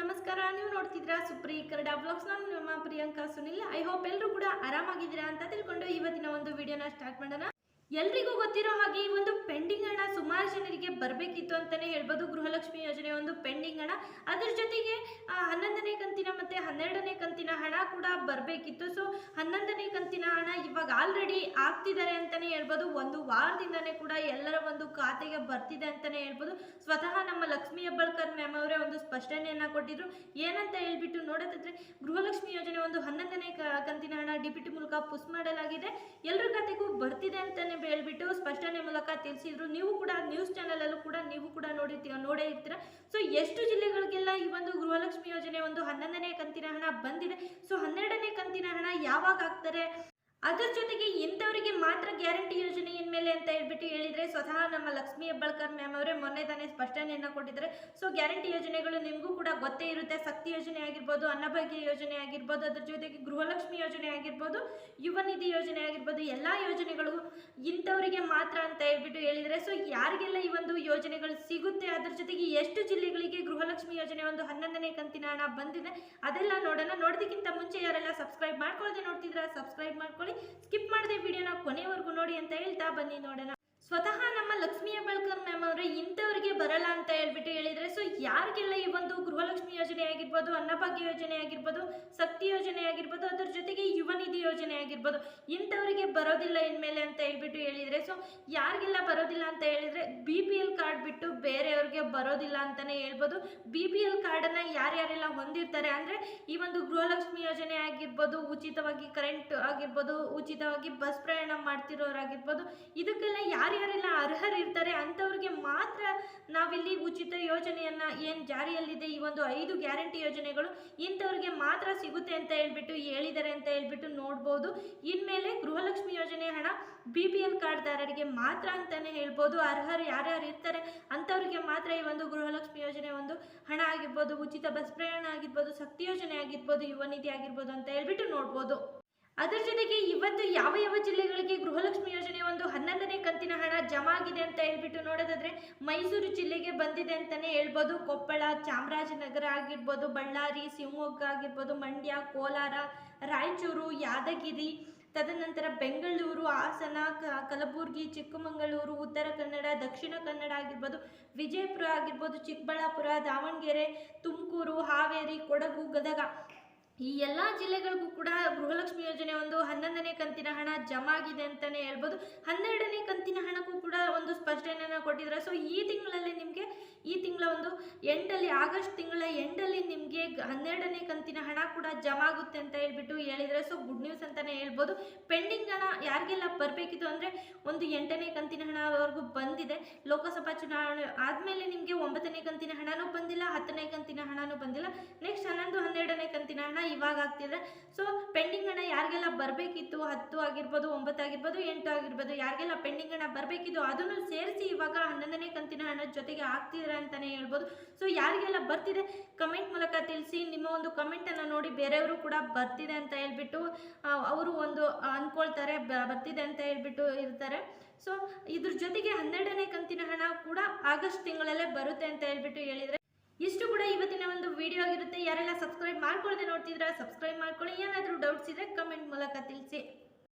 ನಮಸ್ಕಾರ, ನೀವು ನೋಡ್ತಿದ್ದೀರಾ ಸುಪ್ರಿ ಕನ್ನಡ ಬ್ಲಾಗ್ಸ್ ನಾನು ನಿಮ್ಮ ಪ್ರಿಯಾಂಕಾ ಸುನಿಲ್. ಐ ಹೋಪ್ ಎಲ್ಲರೂ ಕೂಡ ಆರಾಮಾಗಿದ್ದೀರಾ ಅಂತ ತಿಳ್ಕೊಂಡು ಇವತ್ತಿನ ಒಂದು ವಿಡಿಯೋನ ಸ್ಟಾರ್ಟ್ ಮಾಡೋಣ. ಎಲ್ರಿಗೂ ಗೊತ್ತಿರೋ ಹಾಗೆ ಈ ಒಂದು ಪೆಂಡಿಂಗ್ ಹಣ ಸುಮಾರು ಜನರಿಗೆ ಬರಬೇಕಿತ್ತು ಅಂತಾನೆ ಹೇಳ್ಬೋದು. ಗೃಹಲಕ್ಷ್ಮಿ ಯೋಜನೆ ಒಂದು ಪೆಂಡಿಂಗ್ ಹಣ. ಅದ್ರ ಜೊತೆಗೆ ಹನ್ನೊಂದನೇ ಕಂತಿನ ಮತ್ತೆ ಹನ್ನೆರಡನೇ ಕಂತಿನ ಹಣ ಕೂಡ ಬರಬೇಕಿತ್ತು. ಸೊ ಹನ್ನೊಂದನೇ ಕಂತಿನ ಹಣ ಇವಾಗ ಆಲ್ರೆಡಿ ಆಗ್ತಿದ್ದಾರೆ ಅಂತಾನೆ ಹೇಳ್ಬೋದು. ಒಂದು ವಾರದಿಂದನೇ ಕೂಡ ಎಲ್ಲರ ಒಂದು ಖಾತೆಗೆ ಬರ್ತಿದೆ ಅಂತಾನೆ ಹೇಳ್ಬೋದು. ಸ್ವತಃ ನಮ್ಮ ಲಕ್ಷ್ಮೀ ಹೆಬ್ಬಾಳ್ಕರ್ ಮ್ಯಾಮ್ ಅವರೇ ಒಂದು ಸ್ಪಷ್ಟನೆಯನ್ನ ಕೊಟ್ಟಿದ್ರು. ಏನಂತ ಹೇಳ್ಬಿಟ್ಟು ನೋಡೋದಾದ್ರೆ ಗೃಹಲಕ್ಷ್ಮಿ ಯೋಜನೆ ಒಂದು ಹನ್ನೊಂದನೇ ಕಂತಿನ ಹಣ ಡಿಪಿಟಿ ಮೂಲಕ ಪುಸ್ ಮಾಡಲಾಗಿದೆ. ಎಲ್ಲರ ಖಾತೆಗೂ ಬರ್ತಿದೆ ಅಂತಾನೆ ಹೇಳ್ಬಿಟ್ಟು ಸ್ಪಷ್ಟನೆ ಮೂಲಕ ತಿಳಿಸಿದ್ರು. ನೀವು ಕೂಡ ನ್ಯೂಸ್ ಚಾನಲ್ ಅಲ್ಲೂ ಕೂಡ ನೀವು ಕೂಡ ನೋಡಿರ್ತೀರ, ನೋಡೇ ಇರ್ತೀರ. ಸೊ ಎಷ್ಟು ಜಿಲ್ಲೆಗಳಿಗೆಲ್ಲ ಈ ಒಂದು ಗೃಹಲಕ್ಷ್ಮಿ ಯೋಜನೆ ಒಂದು ಹನ್ನೊಂದನೇ ಕಂತಿನ ಹಣ ಬಂದಿದೆ. ಸೊ ಹನ್ನೆರಡನೇ ಕಂತಿನ ಹಣ ಯಾವಾಗ ಆಗ್ತಾರೆ ಅದರ ಜೊತೆಗೆ ಇಂಥವರಿಗೆ ಮಾತ್ರ ಗ್ಯಾರಂಟಿ ಯೋಜನೆ ಮೇಲೆ ಅಂತ ಹೇಳ್ಬಿಟ್ಟು ಹೇಳಿದ್ರೆ ಸ್ವತಃ ನಮ್ಮ ಲಕ್ಷ್ಮಿ ಹೆಬ್ಬಾಳ್ಕರ್ ಮ್ಯಾಮ್ ಅವರೇ ಮೊನ್ನೆ ತಾನೇ ಸ್ಪಷ್ಟನೆಯನ್ನು ಕೊಟ್ಟಿದ್ದಾರೆ. ಸೊ ಗ್ಯಾರಂಟಿ ಯೋಜನೆಗಳು ನಿಮಗೂ ಕೂಡ ಗೊತ್ತೇ ಇರುತ್ತೆ. ಶಕ್ತಿ ಯೋಜನೆ ಆಗಿರ್ಬೋದು, ಅನ್ನಭಾಗ್ಯ ಯೋಜನೆ ಆಗಿರ್ಬೋದು, ಅದ್ರ ಜೊತೆಗೆ ಗೃಹಲಕ್ಷ್ಮಿ ಯೋಜನೆ ಆಗಿರ್ಬೋದು, ಯುವ ನಿಧಿ ಯೋಜನೆ ಆಗಿರ್ಬೋದು, ಎಲ್ಲ ಯೋಜನೆಗಳು ಇಂಥವರಿಗೆ ಮಾತ್ರ ಅಂತ ಹೇಳ್ಬಿಟ್ಟು ಹೇಳಿದರೆ ಸೊ ಯಾರಿಗೆಲ್ಲ ಈ ಒಂದು ಯೋಜನೆಗಳು ಸಿಗುತ್ತೆ, ಅದ್ರ ಜೊತೆಗೆ ಎಷ್ಟು ಜಿಲ್ಲೆಗಳಿಗೆ ಗೃಹಲಕ್ಷ್ಮಿ ಯೋಜನೆ ಒಂದು ಹನ್ನೊಂದನೇ ಕಂತಿನ ಹಣ ಬಂದಿದೆ, ಅದೆಲ್ಲ ನೋಡೋಣ. ನೋಡೋದಕ್ಕಿಂತ ಮುಂಚೆ ಯಾರೆಲ್ಲ ಸಬ್ಸ್ಕ್ರೈಬ್ ಮಾಡ್ಕೊಳ್ಳೋದೇ ನೋಡ್ತಿದ್ರೆ ಸಬ್ಸ್ಕ್ರೈಬ್ ಮಾಡ್ಕೊಳ್ಳಿ. ಸ್ಕಿಪ್ ಮಾಡದೆ ವಿಡಿಯೋನ ಕೊನೆವರೆಗೂ ನೋಡಿ ಅಂತ ಹೇಳ್ತಾ ಬನ್ನಿ ನೋಡೋಣ. ಸ್ವತಃ ನಮ್ಮ ಲಕ್ಷ್ಮೀ ಹೆಬ್ಬಾಳ್ಕರ್ ಮ್ಯಾಮ್ ಅವರು, ಇಂಥವ್ರಿಗೆ ಬರಲ್ಲ ಅಂತ ಹೇಳ್ಬಿಟ್ಟು ಹೇಳಿದರೆ ಸೊ ಯಾರಿಗೆಲ್ಲ ಈ ಒಂದು ಗೃಹಲಕ್ಷ್ಮಿ ಯೋಜನೆ ಆಗಿರ್ಬೋದು, ಅನ್ನಭಾಗ್ಯ ಯೋಜನೆ ಆಗಿರ್ಬೋದು, ಶಕ್ತಿ ಯೋಜನೆ ಆಗಿರ್ಬೋದು, ಅದ್ರ ಜೊತೆಗೆ ಯುವ ನಿಧಿ ಯೋಜನೆ ಆಗಿರ್ಬೋದು, ಇಂಥವರಿಗೆ ಬರೋದಿಲ್ಲ ಇನ್ಮೇಲೆ ಅಂತ ಹೇಳ್ಬಿಟ್ಟು ಹೇಳಿದರೆ ಸೊ ಯಾರಿಗೆಲ್ಲ ಬರೋದಿಲ್ಲ ಅಂತ ಹೇಳಿದರೆ ಬಿ ಬಿಟ್ಟು ಬೇರೆಯವ್ರಿಗೆ ಬರೋದಿಲ್ಲ ಅಂತಾನೆ ಹೇಳ್ಬೋದು. ಬಿ ಪಿ ಎಲ್ ಕಾರ್ಡನ್ನು ಯಾರ್ಯಾರೆಲ್ಲ ಹೊಂದಿರ್ತಾರೆ ಅಂದರೆ ಈ ಒಂದು ಗೃಹಲಕ್ಷ್ಮಿ ಯೋಜನೆ ಆಗಿರ್ಬೋದು, ಉಚಿತವಾಗಿ ಕರೆಂಟ್ ಆಗಿರ್ಬೋದು, ಉಚಿತವಾಗಿ ಬಸ್ ಪ್ರಯಾಣ ಮಾಡ್ತಿರೋರಾಗಿರ್ಬೋದು, ಇದಕ್ಕೆಲ್ಲ ಯಾರ್ಯಾರೆಲ್ಲ ಅರ್ಹರಿರ್ತಾರೆ ಅಂಥವ್ರಿಗೆ ಮಾತ್ರ ನಾವಿಲ್ಲಿ ಉಚಿತ ಯೋಜನೆಯನ್ನ ಏನು ಜಾರಿಯಲ್ಲಿದೆ, ಈ ಒಂದು ಐದು ಗ್ಯಾರಂಟಿ ಯೋಜನೆಗಳು ಇಂಥವ್ರಿಗೆ ಮಾತ್ರ ಸಿಗುತ್ತೆ ಅಂತ ಹೇಳ್ಬಿಟ್ಟು ಹೇಳಿದ್ದಾರೆ ಅಂತ ಹೇಳ್ಬಿಟ್ಟು ನೋಡ್ಬೋದು. ಇನ್ಮೇಲೆ ಗೃಹಲಕ್ಷ್ಮಿ ಯೋಜನೆ ಹಣ ಬಿ ಪಿ ಎಲ್ ಕಾರ್ಡ್ದಾರರಿಗೆ ಮಾತ್ರ ಅಂತಾನೆ ಹೇಳ್ಬೋದು. ಅರ್ಹರು ಯಾರ್ಯಾರು ಇರ್ತಾರೆ ಅಂಥವ್ರಿಗೆ ಮಾತ್ರ ಈ ಒಂದು ಗೃಹಲಕ್ಷ್ಮಿ ಯೋಜನೆ ಒಂದು ಹಣ ಆಗಿರ್ಬೋದು, ಉಚಿತ ಬಸ್ ಪ್ರಯಾಣ ಆಗಿರ್ಬೋದು, ಶಕ್ತಿ ಯೋಜನೆ ಆಗಿರ್ಬೋದು, ಯುವ ನಿಧಿ ಆಗಿರ್ಬೋದು ಅಂತ ಹೇಳ್ಬಿಟ್ಟು ನೋಡ್ಬೋದು. ಅದರ ಜೊತೆಗೆ ಇವತ್ತು ಯಾವ ಯಾವ ಜಿಲ್ಲೆಗಳಿಗೆ ಗೃಹಲಕ್ಷ್ಮಿ ಯೋಜನೆ ಒಂದು ಹನ್ನೊಂದನೇ ಕಂತಿನ ಹಣ ಜಮಾ ಆಗಿದೆ ಅಂತ ಹೇಳ್ಬಿಟ್ಟು ನೋಡೋದಾದ್ರೆ ಮೈಸೂರು ಜಿಲ್ಲೆಗೆ ಬಂದಿದೆ ಅಂತಾನೆ ಹೇಳ್ಬೋದು. ಕೊಪ್ಪಳ, ಚಾಮರಾಜನಗರ ಆಗಿರ್ಬೋದು, ಬಳ್ಳಾರಿ, ಶಿವಮೊಗ್ಗ ಆಗಿರ್ಬೋದು, ಮಂಡ್ಯ, ಕೋಲಾರ, ರಾಯಚೂರು, ಯಾದಗಿರಿ, ತದನಂತರ ಬೆಂಗಳೂರು, ಹಾಸನ ಕಲಬುರಗಿ, ಚಿಕ್ಕಮಗಳೂರು, ಉತ್ತರ ಕನ್ನಡ, ದಕ್ಷಿಣ ಕನ್ನಡ ಆಗಿರ್ಬೋದು, ವಿಜಯಪುರ ಆಗಿರ್ಬೋದು, ಚಿಕ್ಕಬಳ್ಳಾಪುರ, ದಾವಣಗೆರೆ, ತುಮಕೂರು, ಹಾವೇರಿ, ಕೊಡಗು, ಗದಗ. ಈ ಎಲ್ಲ ಜಿಲ್ಲೆಗಳಿಗೂ ಕೂಡ ಗೃಹಲಕ್ಷ್ಮಿ ಯೋಜನೆ ಒಂದು ಹನ್ನೊಂದನೇ ಕಂತಿನ ಹಣ ಜಮಾ ಆಗಿದೆ ಅಂತಲೇ ಹೇಳ್ಬೋದು. ಹನ್ನೆರಡನೇ ಕಂತಿನ ಕೂಡ ಒಂದು ಸ್ಪಷ್ಟನೆಯನ್ನು ಕೊಟ್ಟಿದ್ದಾರೆ. ಸೊ ಈ ತಿಂಗಳಲ್ಲಿ ನಿಮಗೆ, ಈ ತಿಂಗಳ ಒಂದು ಎಂಡಲ್ಲಿ ಆಗಸ್ಟ್ ತಿಂಗಳ ಎಂಡಲ್ಲಿ ನಿಮಗೆ ಹನ್ನೆರಡನೇ ಕಂತಿನ ಹಣ ಕೂಡ ಜಮಾ ಆಗುತ್ತೆ ಅಂತ ಹೇಳ್ಬಿಟ್ಟು ಹೇಳಿದರೆ ಸೊ ಗುಡ್ ನ್ಯೂಸ್ ಅಂತಲೇ ಹೇಳ್ಬೋದು. ಪೆಂಡಿಂಗ್ ಹಣ ಯಾರಿಗೆಲ್ಲ ಬರಬೇಕಿತ್ತು ಅಂದರೆ ಒಂದು ಎಂಟನೇ ಕಂತಿನ ಹಣವರೆಗೂ ಬಂದಿದೆ. ಲೋಕಸಭಾ ಚುನಾವಣೆ ಆದಮೇಲೆ ನಿಮಗೆ ಒಂಬತ್ತನೇ ಕಂತಿನ ಹಣನೂ ಬಂದಿಲ್ಲ, ಹತ್ತನೇ ಕಂತಿನ ಹಣನೂ ಬಂದಿಲ್ಲ ನೆಕ್ಸ್ಟ್ ಹನ್ನೊಂದು ಹನ್ನೆರಡನೇ ಕಂತಿನ ಹಣ ಆಗ್ತಿದೆ. ಸೊ ಪೆಂಡಿಂಗ್ ಹಣ ಯಾರಿಗೆಲ್ಲ ಬರಬೇಕಿತ್ತು? ಹತ್ತು ಆಗಿರ್ಬೋದು, ಒಂಬತ್ತು ಆಗಿರ್ಬೋದು, ಎಂಟು ಆಗಿರ್ಬೋದು, ಯಾರಿಗೆಲ್ಲ ಪೆಂಡಿಂಗ್ ಹಣ ಬರಬೇಕಿತ್ತು, ಅದನ್ನು ಸೇರಿಸಿ ಇವಾಗ ಹನ್ನೊಂದನೇ ಕಂತಿನ ಹಣದ ಜೊತೆಗೆ ಆಗ್ತಿದ್ದಾರೆ ಅಂತಲೇ ಹೇಳ್ಬೋದು. ಸೊ ಯಾರಿಗೆಲ್ಲ ಬರ್ತಿದೆ? ಕಮೆಂಟ್ ಮೂಲಕ ತಿಳಿಸಿ. ನಿಮ್ಮ ಒಂದು ಕಮೆಂಟನ್ನು ನೋಡಿ ಬೇರೆಯವರು ಕೂಡ ಬರ್ತಿದೆ ಅಂತ ಹೇಳ್ಬಿಟ್ಟು ಅವರು ಒಂದು ಅಂದ್ಕೊಳ್ತಾರೆ ಬರ್ತಿದೆ ಅಂತ ಹೇಳ್ಬಿಟ್ಟು ಇರ್ತಾರೆ. ಸೊ ಇದ್ರ ಜೊತೆಗೆ ಹನ್ನೆರಡನೇ ಕಂತಿನ ಹಣ ಕೂಡ ಆಗಸ್ಟ್ ತಿಂಗಳಲ್ಲೇ ಬರುತ್ತೆ ಅಂತ ಹೇಳ್ಬಿಟ್ಟು ಹೇಳಿದರೆ ಇಷ್ಟು ಕೂಡ ಇವತ್ತಿನ ಒಂದು ವಿಡಿಯೋ ಆಗಿರುತ್ತೆ ಯಾರೆಲ್ಲ ಸಬ್ಸ್ಕ್ರೈಬ್ ಮಾಡ್ಕೊಳ್ಳದೆ ನೋಡ್ತಿದ್ರೆ ಸಬ್ಸ್ಕ್ರೈಬ್ ಮಾಡ್ಕೊಳ್ಳಿ. ಏನಾದರೂ ಡೌಟ್ಸ್ ಇದ್ರೆ ಕಮೆಂಟ್ ಮೂಲಕ ತಿಳಿಸಿ.